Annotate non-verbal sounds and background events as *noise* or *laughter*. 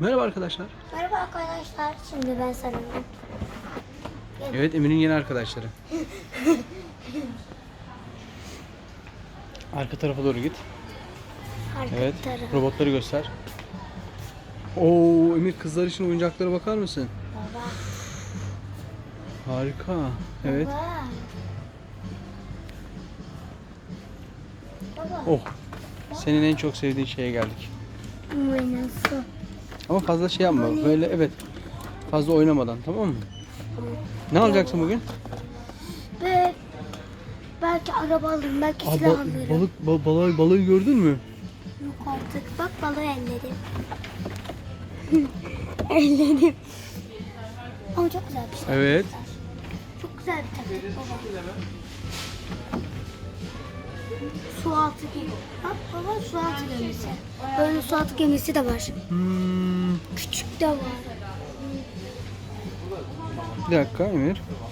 Merhaba arkadaşlar. Merhaba arkadaşlar. Şimdi ben sarıldım. Evet Emir'in yeni arkadaşları. *laughs* Arka tarafa doğru git. Arka Evet. tarafı. Robotları göster. Oo Emir kızlar için oyuncaklara bakar mısın? Baba. Harika. Evet. Baba. Oh. Senin en çok sevdiğin şeye geldik. Oynasın. Ama fazla şey yapma. Böyle evet. Fazla oynamadan tamam mı? Ne alacaksın bugün? Ve belki araba alırım, belki Aa, silah ba- alırım. balık ba- balığı, balığı gördün mü? Yok artık. Bak balığı elledim. *laughs* elledim. Ama çok güzel bir şey. Evet. Çok güzel bir taktik baba. Su altı gemi. Bak baba su altı gemisi. Böyle su altı gemisi de var. Hmm, Küçük de var. bir dakika Emir.